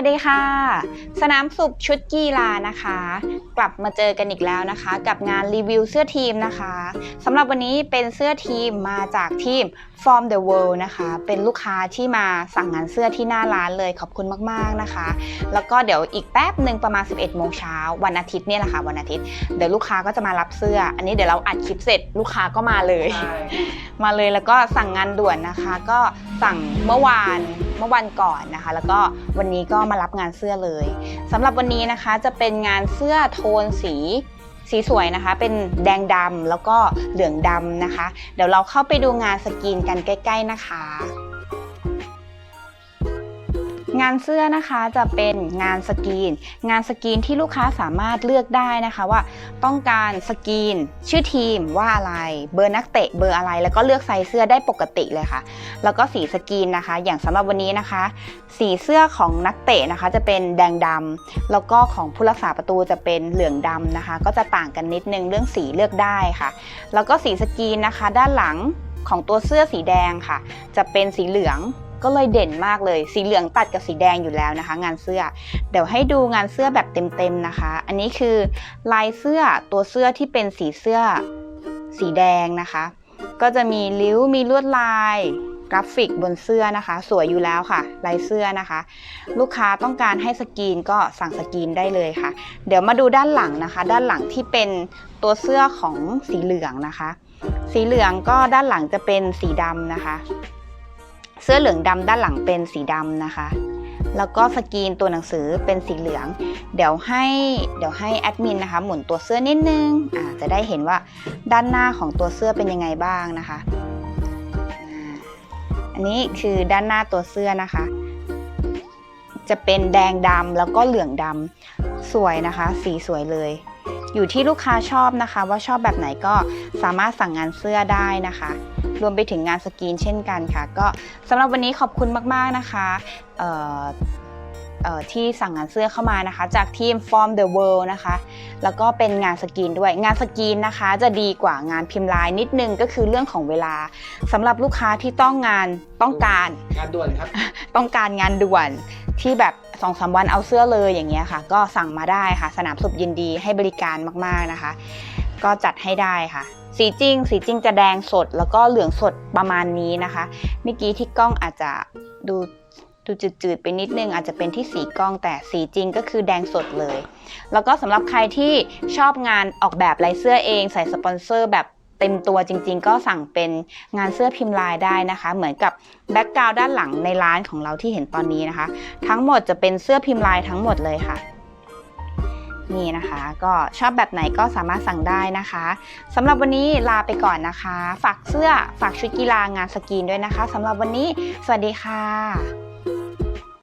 วัสดีค่ะ สนามสุบชุดกีฬานะคะ กลับมาเจอกันอีกแล้วนะคะ กับงานรีวิวเสื้อทีมนะคะสำหรับวันนี้เป็นเสื้อทีมมาจากทีม Form the World นะคะ เป็นลูกค้าที่มาสั่งงานเสื้อที่หน้าร้านเลยขอบคุณมากๆนะคะ แล้วก็เดี๋ยวอีกแป๊บหนึ่งประมาณ 11โมงเช้าวันอาทิตย์เนี่ยแหละค่ะวันอาทิตย์เดี๋ยวลูกค้าก็จะมารับเสื้อ อันนี้เดี๋ยวเราอัดคลิปเสร็จลูกค้าก็มาเลย มาเลยแล้วก็สั่งงานด่วนนะคะ ก็สั่งเมื่อวาน เมื่อวันก่อนนะคะ แล้วก็วันนี้ก็มารับงานเสื้อเลยสำหรับวันนี้นะคะจะเป็นงานเสื้อโทนสีสีสวยนะคะ เป็นแดงดำแล้วก็เหลืองดำนะคะ เดี๋ยวเราเข้าไปดูงานสกรีนกันใกล้ ๆนะคะ งานเสื้อนะคะจะเป็นงานสกรีน งานสกรีนที่ลูกค้าสามารถเลือกได้นะคะว่า ต้องการสกรีน ชื่อทีมว่าอะไร เบอร์นักเตะเบอร์อะไร แล้วก็เลือกไซส์เสื้อได้ปกติเลยค่ะ แล้วก็สีสกรีนนะคะ อย่างสำหรับวันนี้นะคะ สีเสื้อของนักเตะนะคะ จะเป็นแดงดำแล้วก็ของผู้รักษาประตูจะเป็นเหลืองดำนะคะ ก็จะต่างกันนิดนึงเรื่องสีเลือกได้ค่ะ แล้วก็สีสกรีนนะคะ ด้านหลังของตัวเสื้อสีแดงค่ะ จะเป็นสีเหลือง ก็เลยเด่นมากเลย สีเหลืองตัดกับสีแดงอยู่แล้วนะคะ งานเสื้อ เดี๋ยวให้ดูงานเสื้อแบบเต็มๆนะคะ อันนี้คือลายเสื้อตัวเสื้อที่เป็นสีเสื้อสีแดงนะคะ ก็จะมีริ้วมีลวดลายกราฟิกบนเสื้อนะคะ สวยอยู่แล้วค่ะ ลายเสื้อนะคะ ลูกค้าต้องการให้สกรีนก็สั่งสกรีนได้เลยค่ะ เดี๋ยวมาดูด้านหลังนะคะ ด้านหลังที่เป็นตัวเสื้อของสีเหลืองนะคะ สีเหลืองก็ด้านหลังจะเป็นสีดำนะคะ เสื้อเหลืองดำด้านหลังเป็นสีดำนะคะ แล้วก็สกรีนตัวหนังสือเป็นสีเหลือง เดี๋ยวให้เดี๋ยวให้แอดมินนะคะ หมุนตัวเสื้อนิดนึงอ่าจะได้เห็นว่าด้านหน้าของตัวเสื้อเป็นยังไงบ้างนะคะ อันนี้คือด้านหน้าตัวเสื้อนะคะ จะเป็นแดงดำแล้วก็เหลืองดำสวยนะคะ สีสวยเลย อยู่ที่ลูกค้าชอบนะคะ ว่าชอบแบบไหนก็สามารถสั่งงานเสื้อได้นะคะ รวมไปถึงงานสกรีนเช่นกันค่ะ ก็สำหรับวันนี้ขอบคุณมากๆนะคะเอ่อเอ่อที่สั่งงานเสื้อเข้ามานะคะ จากทีม Form the World นะคะ แล้วก็เป็นงานสกรีนด้วยงานสกรีนนะคะ จะดีกว่างานพิมพ์ลายนิดนึงก็คือเรื่องของเวลาสำหรับลูกค้าที่ต้องงานต้องการงานด่วนครับ ต้องการงานด่วนที่แบบ 2องสาวันเอาเสื้อเลยอย่างเงี้ยค่ะ ก็สั่งมาได้ค่ะ สนามสุบยินดีให้บริการมากๆนะคะ ก็จัดให้ได้ค่ะ สีจริง สีจริงจะแดงสดแล้วก็เหลืองสดประมาณนี้นะคะเมื่อกี้ที่กล้องอาจจะดูดูจืดๆไปนิดนึงอาจจะเป็นที่สีกล้องแต่สีจริงก็คือแดงสดเลย แล้วก็สำหรับใครที่ชอบงานออกแบบลายเสื้อเอง ใส่สปอนเซอร์แบบ เต็มตัวจริง ๆ ก็สั่งเป็นงานเสื้อพิมพ์ลายได้นะคะ เหมือนกับแบ็กกราวด้านหลังในร้านของเราที่เห็นตอนนี้นะคะ ทั้งหมดจะเป็นเสื้อพิมพ์ลายทั้งหมดเลยค่ะนี่นะคะ ก็ชอบแบบไหนก็สามารถสั่งได้นะคะสำหรับวันนี้ลาไปก่อนนะคะ ฝากเสื้อฝากชุดกีฬางานสกรีนด้วยนะคะสำหรับวันนี้ สวัสดีค่ะ